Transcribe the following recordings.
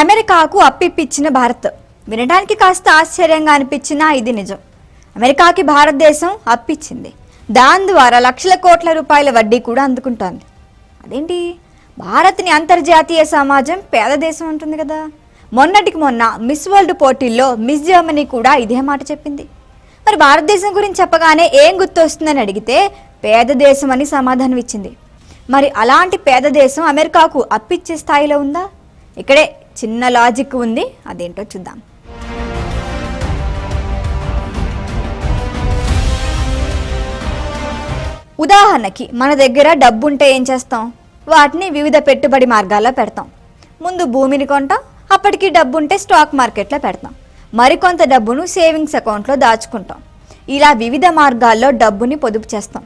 అమెరికాకు అప్పిప్పించిన భారత్. వినడానికి కాస్త ఆశ్చర్యంగా అనిపించినా ఇది నిజం. అమెరికాకి భారతదేశం అప్పిచ్చింది. దాని ద్వారా లక్షల కోట్ల రూపాయల వడ్డీ కూడా అందుకుంటోంది. అదేంటి? భారత్ని అంతర్జాతీయ సమాజం పేద దేశం ఉంటుంది కదా. మొన్నటికి మొన్న మిస్ వరల్డ్ పోటీల్లో మిస్ జర్మనీ కూడా ఇదే మాట చెప్పింది. మరి భారతదేశం గురించి చెప్పగానే ఏం గుర్తొస్తుందని అడిగితే పేద దేశం అని సమాధానం ఇచ్చింది మరి అలాంటి పేద దేశం అమెరికాకు అప్పిచ్చే స్థాయిలో ఉందా? ఇక్కడే చిన్న లాజిక్ ఉంది అదేంటో చూద్దాం. ఉదాహరణకి మన దగ్గర డబ్బుంటే ఏం చేస్తాం? వాటిని వివిధ పెట్టుబడి మార్గాల్లో పెడతాం. ముందు భూమిని కొంటాం అప్పటికి డబ్బు ఉంటే స్టాక్ మార్కెట్లో పెడతాం. మరికొంత డబ్బును సేవింగ్స్ అకౌంట్లో దాచుకుంటాం. ఇలా వివిధ మార్గాల్లో డబ్బుని పొదుపు చేస్తాం.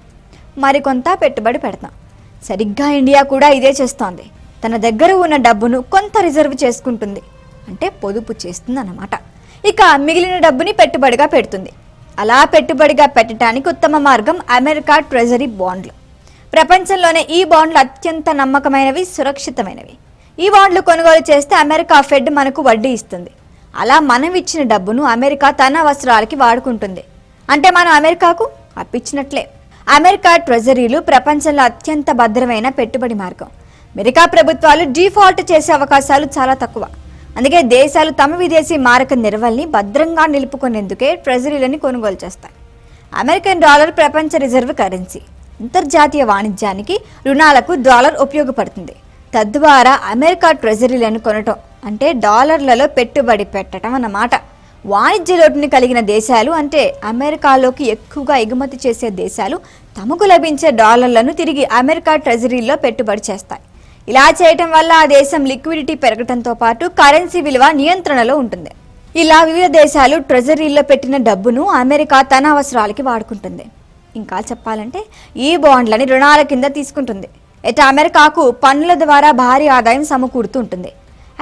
మరికొంత పెట్టుబడి పెడతాం. సరిగ్గా ఇండియా కూడా ఇదే చేస్తోంది. తన దగ్గర ఉన్న డబ్బును కొంత రిజర్వ్ చేసుకుంటుంది. అంటే పొదుపు చేస్తుంది అన్నమాట ఇక మిగిలిన డబ్బుని పెట్టుబడిగా పెడుతుంది. అలా పెట్టుబడిగా పెట్టడానికి ఉత్తమ మార్గం అమెరికా ట్రెజరీ బాండ్లు. ప్రపంచంలోనే ఈ బాండ్లు అత్యంత నమ్మకమైనవి సురక్షితమైనవి. ఈ బాండ్లు కొనుగోలు చేస్తే అమెరికా ఫెడ్ మనకు వడ్డీ ఇస్తుంది. అలా మనం ఇచ్చిన డబ్బును అమెరికా తన అవసరాలకి వాడుకుంటుంది. అంటే మనం అమెరికాకు అప్పించినట్లే అమెరికా ట్రెజరీలు ప్రపంచంలో అత్యంత భద్రమైన పెట్టుబడి మార్గం. అమెరికా ప్రభుత్వాలు డిఫాల్ట్ చేసే అవకాశాలు చాలా తక్కువ. అందుకే దేశాలు తమ విదేశీ మారక నిర్వల్ని భద్రంగా నిలుపుకునేందుకే ట్రెజరీలని కొనుగోలు చేస్తాయి. అమెరికన్ డాలర్ ప్రపంచ రిజర్వ్ కరెన్సీ అంతర్జాతీయ వాణిజ్యానికి రుణాలకు డాలర్ ఉపయోగపడుతుంది. తద్వారా అమెరికా ట్రెజరీలను కొనటం అంటే డాలర్లలో పెట్టుబడి పెట్టడం అన్నమాట. వాణిజ్య లోటుని కలిగిన దేశాలు అంటే అమెరికాలోకి ఎక్కువగా ఎగుమతి చేసే దేశాలు తమకు లభించే డాలర్లను తిరిగి అమెరికా ట్రెజరీలో పెట్టుబడి చేస్తాయి. ఇలా చేయటం వల్ల ఆ దేశం లిక్విడిటీ పెరగటంతో పాటు కరెన్సీ విలువ నియంత్రణలో ఉంటుంది. ఇలా వివిధ దేశాలు ట్రెజరీల్లో పెట్టిన డబ్బును అమెరికా తన అవసరాలకి వాడుకుంటుంది. ఇంకా చెప్పాలంటే ఈ బాండ్లని రుణాల కింద తీసుకుంటుంది. ఇటు అమెరికాకు పన్నుల ద్వారా భారీ ఆదాయం సమకూరుతూ ఉంటుంది.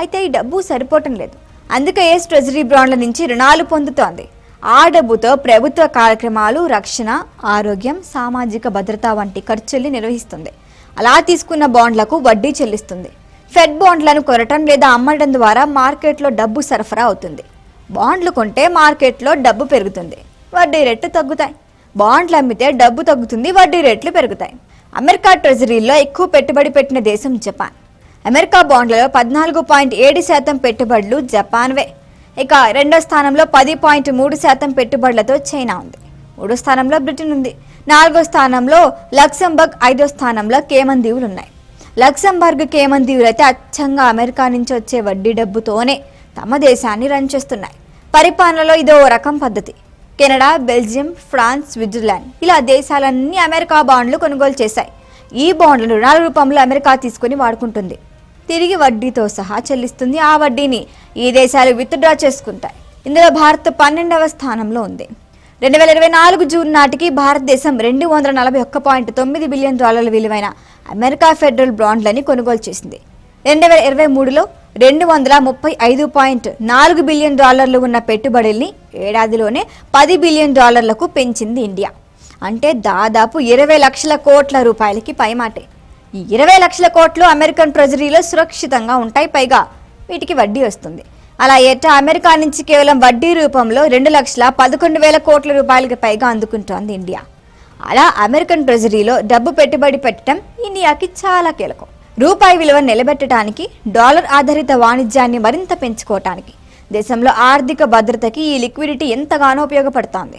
అయితే ఈ డబ్బు సరిపోవటం లేదు. అందుకే ఎస్ ట్రెజరీ బాండ్ల నుంచి రుణాలు పొందుతోంది. ఆ డబ్బుతో ప్రభుత్వ కార్యక్రమాలు రక్షణ ఆరోగ్యం సామాజిక భద్రత వంటి ఖర్చుల్ని నిర్వహిస్తుంది. అలా తీసుకున్న బాండ్లకు వడ్డీ చెల్లిస్తుంది. ఫెడ్ బాండ్లను కొనటం లేదా అమ్మడం ద్వారా మార్కెట్లో డబ్బు సరఫరా అవుతుంది. బాండ్లు కొంటే మార్కెట్లో డబ్బు పెరుగుతుంది. వడ్డీ రేట్లు తగ్గుతాయి. బాండ్లు అమ్మితే డబ్బు తగ్గుతుంది వడ్డీ రేట్లు పెరుగుతాయి. అమెరికా ట్రెజరీలో ఎక్కువ పెట్టుబడి పెట్టిన దేశం జపాన్. అమెరికా బాండ్లలో పద్నాలుగు పాయింట్ ఏడు శాతం పెట్టుబడులు జపాన్వే. ఇక రెండో స్థానంలో పది పాయింట్ మూడు శాతం పెట్టుబడులతో చైనా ఉంది. మూడో స్థానంలో బ్రిటన్ ఉంది. నాలుగో స్థానంలో లక్సంబర్గ్ ఐదో స్థానంలో కేమన్ దీవులు ఉన్నాయి లక్సంబర్గ్ కేమన్ దీవులు అయితే అచ్చంగా అమెరికా నుంచి వచ్చే వడ్డీ డబ్బుతోనే తమ దేశాన్ని రన్ చేస్తున్నాయి. పరిపాలనలో ఇదో రకం పద్ధతి. కెనడా బెల్జియం ఫ్రాన్స్ స్విట్జర్లాండ్ ఇలా దేశాలన్నీ అమెరికా బాండ్లు కొనుగోలు చేశాయి. ఈ బాండ్లను రుణాల రూపంలో అమెరికా తీసుకుని వాడుకుంటుంది. తిరిగి వడ్డీతో సహా చెల్లిస్తుంది. ఆ వడ్డీని ఈ దేశాలు విత్డ్రా చేసుకుంటాయి. ఇందులో భారత్ పన్నెండవ స్థానంలో ఉంది. రెండు వేల ఇరవై నాలుగు జూన్ నాటికి భారతదేశం రెండు వందల నలభై ఒక్క పాయింట్ తొమ్మిది బిలియన్ డాలర్ల విలువైన అమెరికా ఫెడరల్ బాండ్లని కొనుగోలు చేసింది. రెండు వేల ఇరవై మూడులో రెండు వందల ముప్పై ఐదు పాయింట్ నాలుగు బిలియన్ డాలర్లు ఉన్న పెట్టుబడుల్ని ఏడాదిలోనే పది బిలియన్ డాలర్లకు పెంచింది ఇండియా. అంటే దాదాపు ఇరవై లక్షల కోట్ల రూపాయలకి పైమాటే. ఈ ఇరవై లక్షల కోట్లు అమెరికన్ ట్రెజరీలో సురక్షితంగా ఉంటాయి పైగా వీటికి వడ్డీ వస్తుంది. అలా ఏటా అమెరికా నుంచి కేవలం వడ్డీ రూపంలో రెండు లక్షల పదకొండు వేల కోట్ల రూపాయలకు పైగా అందుకుంటోంది ఇండియా. అలా అమెరికన్ ట్రెజరీలో డబ్బు పెట్టుబడి పెట్టడం ఇండియాకి చాలా కీలకం. రూపాయి విలువ నిలబెట్టడానికి డాలర్ ఆధారిత వాణిజ్యాన్ని మరింత పెంచుకోవటానికి దేశంలో ఆర్థిక భద్రతకి ఈ లిక్విడిటీ ఎంతగానో ఉపయోగపడుతోంది.